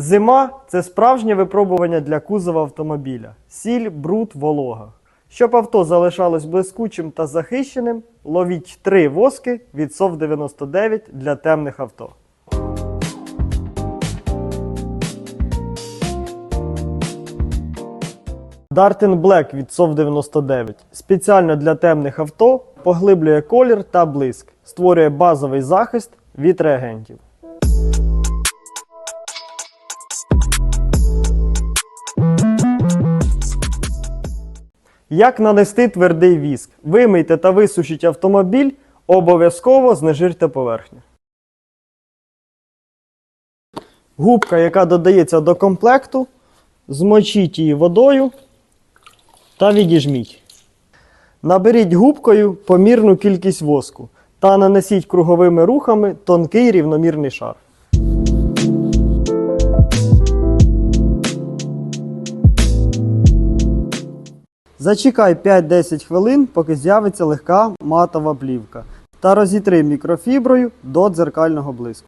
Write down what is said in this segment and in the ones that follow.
Зима це справжнє випробування для кузова автомобіля. Сіль, бруд, волога. Щоб авто залишалось блискучим та захищеним, ловіть три воски від СОВ 99 для темних авто. Dartin Black від SOV 99 спеціально для темних авто поглиблює колір та блиск, створює базовий захист від реагентів. Як нанести твердий віск? Вимийте та висушіть автомобіль, обов'язково знежирте поверхню. Губка, яка додається до комплекту, змочіть її водою та відіжміть. Наберіть губкою помірну кількість воску та нанесіть круговими рухами тонкий рівномірний шар. Зачекай 5-10 хвилин, поки з'явиться легка матова плівка. Та розітри мікрофіброю до дзеркального блиску.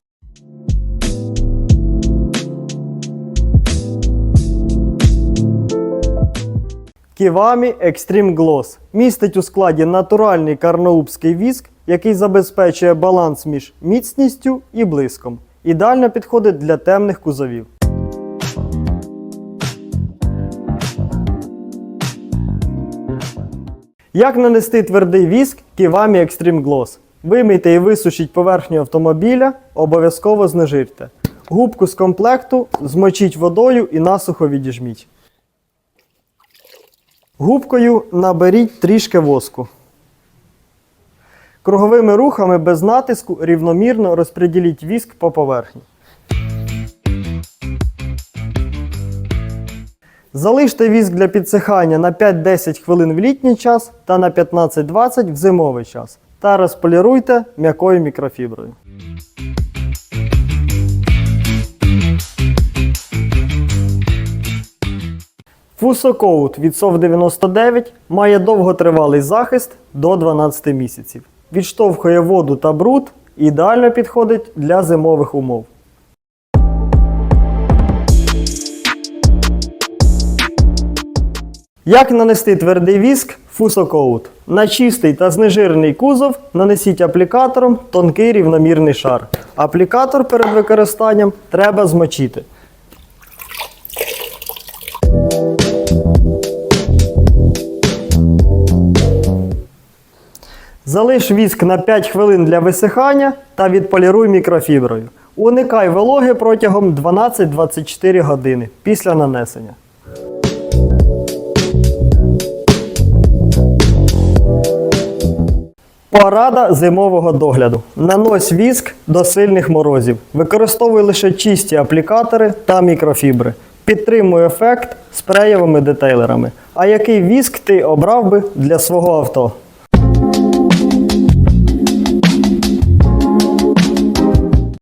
Ківамі Extreme Gloss містить у складі натуральний карнаубський віск, який забезпечує баланс між міцністю і блиском. Ідеально підходить для темних кузовів. Як нанести твердий віск Kivami Extreme Gloss? Вимийте і висушіть поверхню автомобіля, обов'язково знежирте. Губку з комплекту змочіть водою і насухо відіжміть. Губкою наберіть трішки воску. Круговими рухами без натиску рівномірно розподіліть віск по поверхні. Залиште віск для підсихання на 5-10 хвилин в літній час та на 15-20 в зимовий час. Та розполіруйте м'якою мікрофіброю. Фусокоут від SOV 99 має довготривалий захист до 12 місяців. Відштовхує воду та бруд, ідеально підходить для зимових умов. Як нанести твердий віск Фусокоут? На чистий та знежирений кузов нанесіть аплікатором тонкий рівномірний шар. Аплікатор перед використанням треба змочити. Залиш віск на 5 хвилин для висихання та відполіруй мікрофіброю. Уникай вологи протягом 12-24 години після нанесення. Порада зимового догляду. Нанось віск до сильних морозів. Використовуй лише чисті аплікатори та мікрофібри. Підтримуй ефект спреєвими детейлерами. А який віск ти обрав би для свого авто?